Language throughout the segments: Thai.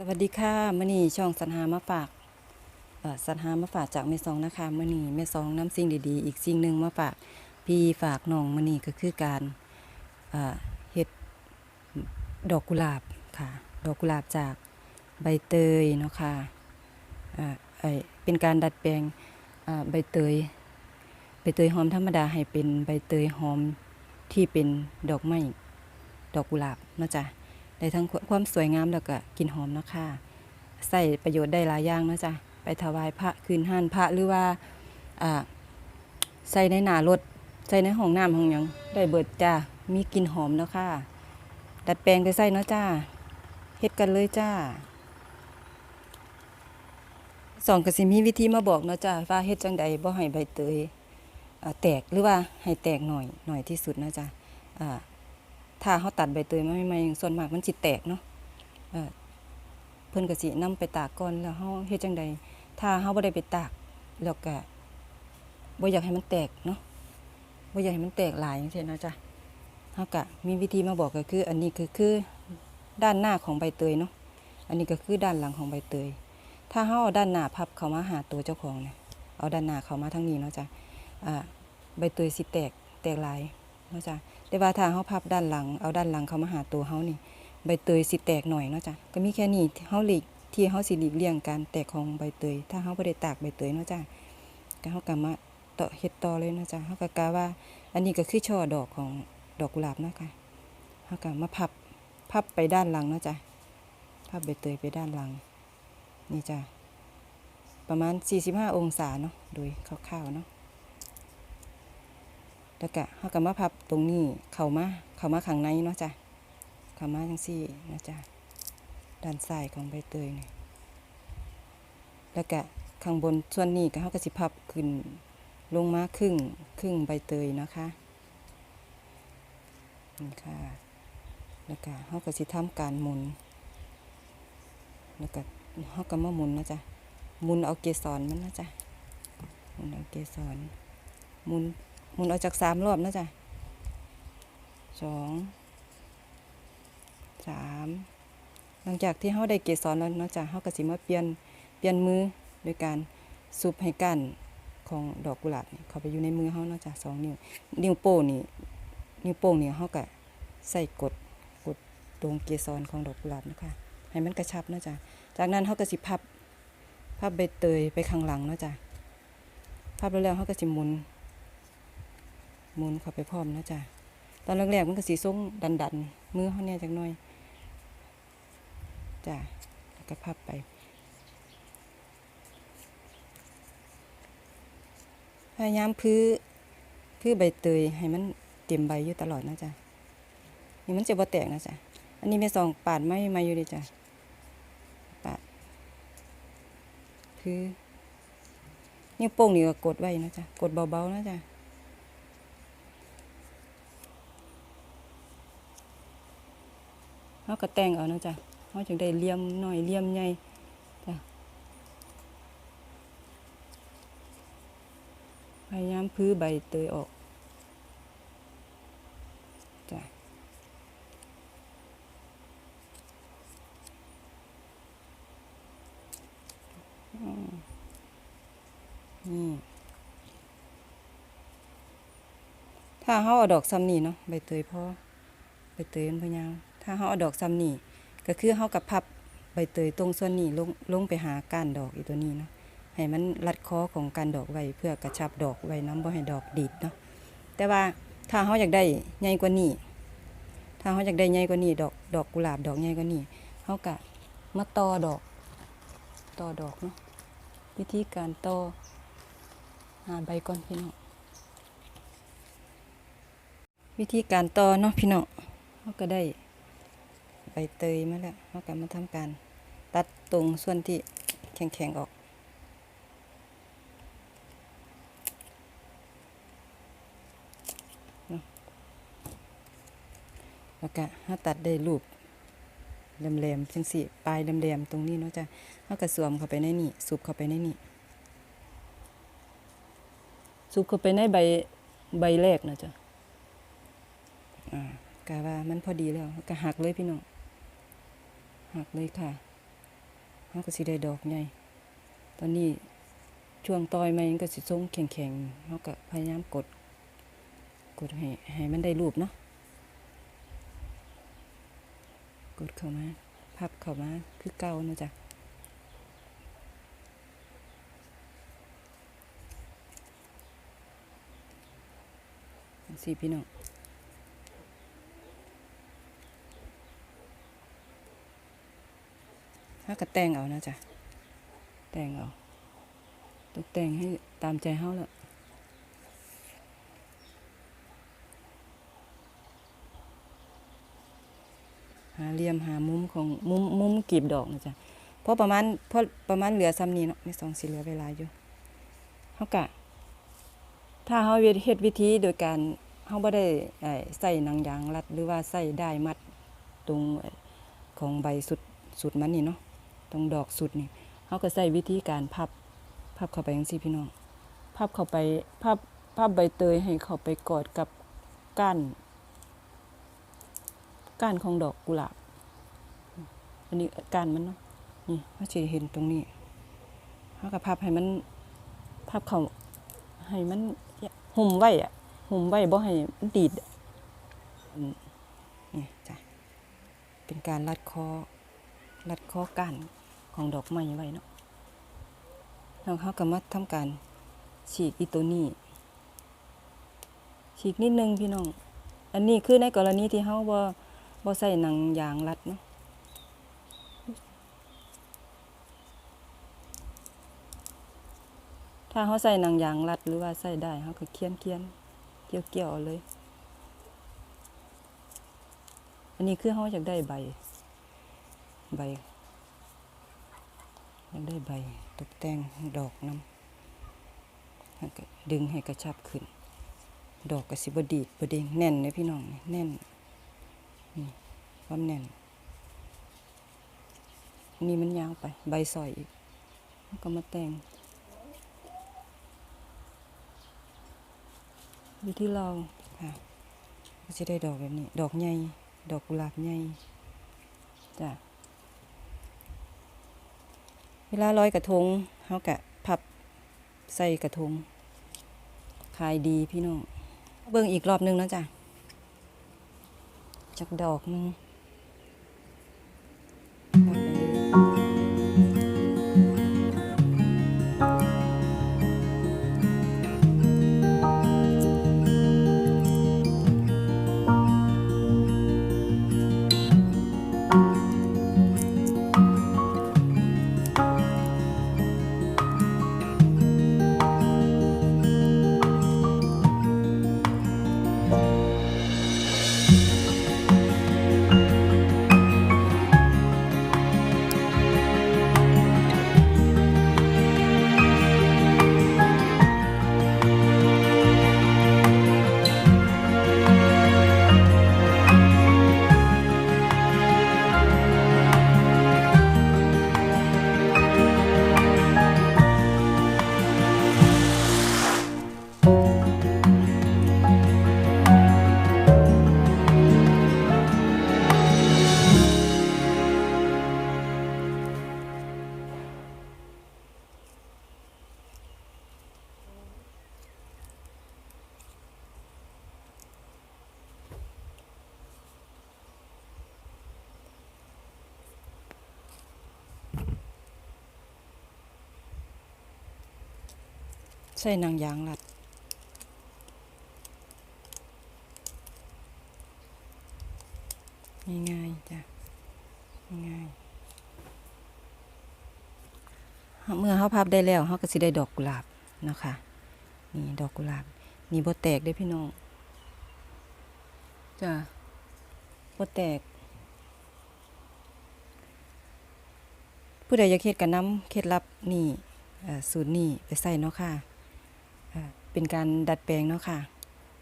สวัสดีค่ะมื่อนี้ช่องสันหามาฝากสันหามาฝากจากแม่ซองนะคะมื่อนี้แม่ซองน้ำสิ่งดีๆ อีกสิ่งหนึ่งมาฝากพี่ฝากน้องมื่อนี้ก็คือการเอ่อเฮ็ดดอกกุหลาบค่ะ ดอกกุหลาบจากใบเตยเนาะค่ะอ่าไอเป็นการดัดแปลงใบเตยใบเตยหอมธรรมดาให้เป็นใบเตยหอมที่เป็นดอกไม้ดอกกุหลาบเนาะจ๊ะ ได้ทั้งความสวยงามแล้วก็กลิ่นหอมเนาะค่ะใส่ประโยชน์ได้หลายอย่างเนาะจ๊ะไปถวายพระคืนห้านพระหรือว่าใส่ในหนารถใส่ในห้องน้ำห้องยังได้เบิดจ้ามีกลิ่นหอมเนาะค่ะดัดแปลงไปใส่เนาะจ้าเฮ็ดกันเลยจ้าสองก็สิมีวิธีมาบอกเนาะจ้าว่าเฮ็ดจังใดบ่ให้ใบเตยแตกหรือว่าให้แตกหน่อยหน่อยที่สุดนะจ้า ถ้าเขาตัดใบเตยมาใหม่ๆส่วนมากมันสิแตกเนาะเอ่อเพิ่นก็สินำไปตากก่อนแล้วเฮาเฮ็ดจังใดถ้าเฮาบ่ได้ไปตากแล้วก็บ่อยากให้มันแตกเนาะบ่อยากให้มันแตกหลายจังซี่นะจ๊ะเฮาก็มีวิธีมาบอกก็คือ อันนี้คือคือด้านหน้าของใบเตยเนาะอันนี้ก็คือด้านหลังของใบเตย ถ้าเฮาเอาด้านหน้าพับเข้ามาหาตัวเจ้าของเนี่ยเอาด้านหน้าเข้ามาทางนี้เนาะจ้ะอ่าใบเตยสิแตกแตกหลาย เนาะจ้ะแต่ว่าถ้าเฮาพับด้านหลัง เอาด้านหลังเข้ามาหาตัวเฮานี่ ใบเตยสิแตกหน่อยเนาะจ้ะก็มีแค่นี้เฮาหลีกที่เฮาสิหลีกเลี่ยงการแตกของใบเตย ถ้าเฮาบ่ได้ตากใบเตยเนาะจ้ะก็เฮาก็มาต่อเฮ็ดต่อเลยเนาะจ้ะเฮาก็กะว่า อันนี้ก็คือช่อดอกของดอกกุหลาบเนาะค่ะเฮาก็มาพับพับไปด้านหลังเนาะจ้ะพับใบเตยไปด้านหลัง นี่จ้ะประมาณ 45 องศาเนาะโดยคร่าวๆเนาะ แล้วก็เฮาก็มาพับตรงนี้เข้ามาเข้ามาข้างในเนาะจ้ะเข้ามาจังซี่นะจ้ะด้านซ้ายของใบเตยนี่แล้วก็ข้างบนส่วนนี้ก็เฮาก็สิพับขึ้นลงมาครึ่งครึ่งใบเตยนะคะนี่ค่ะแล้วก็เฮาก็สิทำการหมุน แล้วก็เฮาก็มาหมุนนะจ๊ะหมุนเอาเกสรมันนะจ๊ะหมุนเอาเกสรหมุน หมุนออกจากสามรอบนะจ๊ะสองสามหลังจากที่เขาได้เกสรแล้วนะจ๊ะเขาก็สิมาเปลี่ยนเปลี่ยนมือโดยการซุบให้ก้านของดอกกุหลาบนี่เขาไปอยู่ในมือเขานะจ๊ะสองนิ้วนิ้วโป้งนี่นิ้วโป้งนี่เขาก็ใส่กดกดตรงเกสรของดอกกุหลาบนะคะให้มันกระชับนะจ๊ะจากนั้นเขาก็สิพับพับใบเตยไปข้างหลังนะจ๊ะพับแล้วๆเขาก็สิหมุน หมุนเข้าไปพร้อมนะจ๊ะตอนแรกๆมันก็สีส้งดันดันๆมือเขาเนี่ยจักหน่อยจ้ะแล้วก็พับไปพยายามพื้อพื้อใบเตยให้มันเต็มใบอยู่ตลอดนะจ๊ะนี่มันจะบ่แตกนะจ๊ะอันนี้แม่สองปาดไม่มาอยู่ดีจ้ะปาดพื้อนิ้วโป้งนี่ก็กดไว้นะจ๊ะกดเบาๆนะจ๊ะ เขาก็แต่งเอานะจ๊ะเขาจึงได้เลี่ยมหน่อยเลี่ยมใหญ่จ้ะพยายามพื้อใบเตยออกจ้ะนี่ถ้าเขาเอาดอกซ้ำนี่เนาะใบเตยพอ ใบเตยมันพะยาวถ้าเขาเอาดอกซ้ำนี่ก็คือเขากับพับใบเตยตรงส่วนนี้ลงลงไปหาก้านดอกอีตัวนี้เนาะให้มันรัดคอของกานดอกไว้เพื่อกระชับดอกไว้น้ำบ่ให้ดอกดีดเนาะแต่ว่าถ้าเขาอยากได้ใหญ่กว่านี้ ถ้าเขาอยากได้ใหญ่กว่านี้ดอกดอกกุหลาบดอกใหญ่กว่านี้เขากะมาต่อดอกต่อดอกเนาะวิธีการต่อหาใบก่อนพี่น้องวิธีการต่อเนาะพี่น้อง เขาก็ได้ใบเตยมาแล้วเขาก็มาทำการตัดตรงส่วนที่แข็งๆออกแล้วก็ถ้าตัดได้รูปแหลมๆจังสิปลายแหลมๆตรงนี้เนาะจ้ะเขาก็สวมเข้าไปในนี่สูบเข้าไปในนี่สูบเข้าไปในใบใบแรกนะจ๊ะอ่า กะว่ามันพอดีแล้วก็หักเลยพี่น้องหักเลยค่ะมันก็สิได้ดอกใหญ่ตอนนี้ช่วงตอยมันก็สิทรงแข็งๆเขาก็พยายามกด กดให้ให้มันได้รูปเนาะกดเข้ามาพับเข้ามาคือเก่านะจ๊ะสี่พี่น้องาก็แต่งเอานะจ๊ะแต่งเอาตกแต่งให้ตามใจเฮาล้วหาเหลี่ยมหามุมของมุมมุมกีบดอกนะจ๊ะเพราะประมาณเพราะประมาณเหลือซ้ำนี้เนาะมีสองสีเหลือเวลาอยู่เฮากะถ้าเฮาเฮ็ดวิธีโดยการเฮาบ่ได้ใส่หนังยางรัดหรือว่าใส่ได้มัดตรงของใบสุดสุดมันนี่เนาะ ตรงดอกสุดนี่เฮาก็ใส่วิธีการพับพับเข้าไปจังซี่พี่น้องพับเข้าไปพับพับใบเตยให้เข้าไปกอดกับก้านก้านของดอกกุหลาบ อันนี้ก้านมันเนาะนี่เฮาสิเห็นตรงนี้เฮาก็พับให้มันพับเขาให้มันหุ่มไว้อะหุ่มไว้บ่ให้มันดีดนี่จ้ะเป็นการรัดคอรัดคอก้าน ของดอกไม้ไว้เนาะแล้วเขาก็มาทำการฉีกอีตัวนี้ฉีกนิดนึงพี่น้อง อันนี้คือในกรณีที่เขาบ่บ่ใส่หนังยางรัดเนาะถ้าเขาใส่หนังยางรัดหรือว่าใส่ได้เขาก็เคียนเคียนเกี่ยวเกี่ยวเลย อันนี้คือเขาอยากได้ใบ ใบ ยาได้ใบตกแต่งดอกน้ำดึงให้กระชับขึ้น ดอกกระสิบดีดบดีงแน่นเลยพี่น้องแน่นนี่ความแน่นนนี้มันยาวไป ใบซอยอีกก็มาแต่งอยู่ที่เราค่ะก็จะได้ดอกแบบนี้ ดอกใหญ่ดอกกุหลาบใหญ่จ้ะ เวลาลอยกระทงเขากะพับใส่กระทง ขายดีพี่น้อง เบิ่งอีกรอบหนึงนะจ๊ะจากดอกนึง ใส่หนังยางรัด ง่ายๆจ้ะ ง่ายเมื่อเขาพับได้แล้วเขาก็สิได้ดอกกุหลาบนะคะนี่ดอกกุหลาบนี่บ่แตกเด้พี่น้องจ้ะบ่แตก ผู้ใดอยากเฮ็ดกับน้ำเคล็ดลับนี่สูตรนี่ไปใส่เนาะค่ะ เป็นการดัดแปลงเนาะค่ะ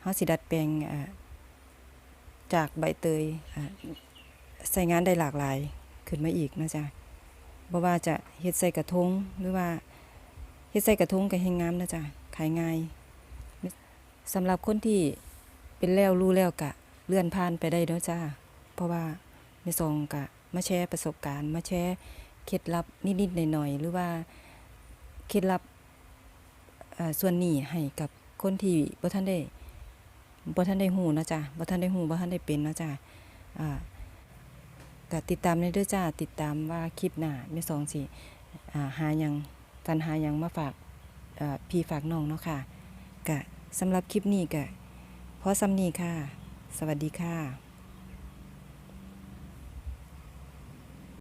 เฮาสิดัดแปลงจากใบเตยใส่งานได้หลากหลายขึ้นมาอีกนะจ๊ะบ่ว่าจะเฮ็ดใส่กระทงหรือว่าเฮ็ดใส่กระทงก็แฮงงามนะจ๊ะขายง่ายสำหรับคนที่เป็นแล้วรู้แล้วกะเลื่อนผ่านไปได้เนาะจ้าเพราะว่าในซองกะมาแชร์ประสบการณ์ มาแชร์เคล็ดลับนิดๆหน่อยๆหรือว่าเคล็ดลับ ส่วนนี้ให้กับคนที่บ่ทันได้บ่ทันได้ฮู้นะจ้ะบ่ทันได้ฮู้บ่ทันได้เป็นนะจ้ะอ่าก็ติดตามในเด้อจ้าติดตามว่าคลิปหน้าแม่สองสิอ่หายังสรรหายังมาฝากพี่ฝากน้องเนาะค่ะก็สำหรับคลิปนี้ก็พอซ้ำนี้ค่ะ สวัสดีค่ะ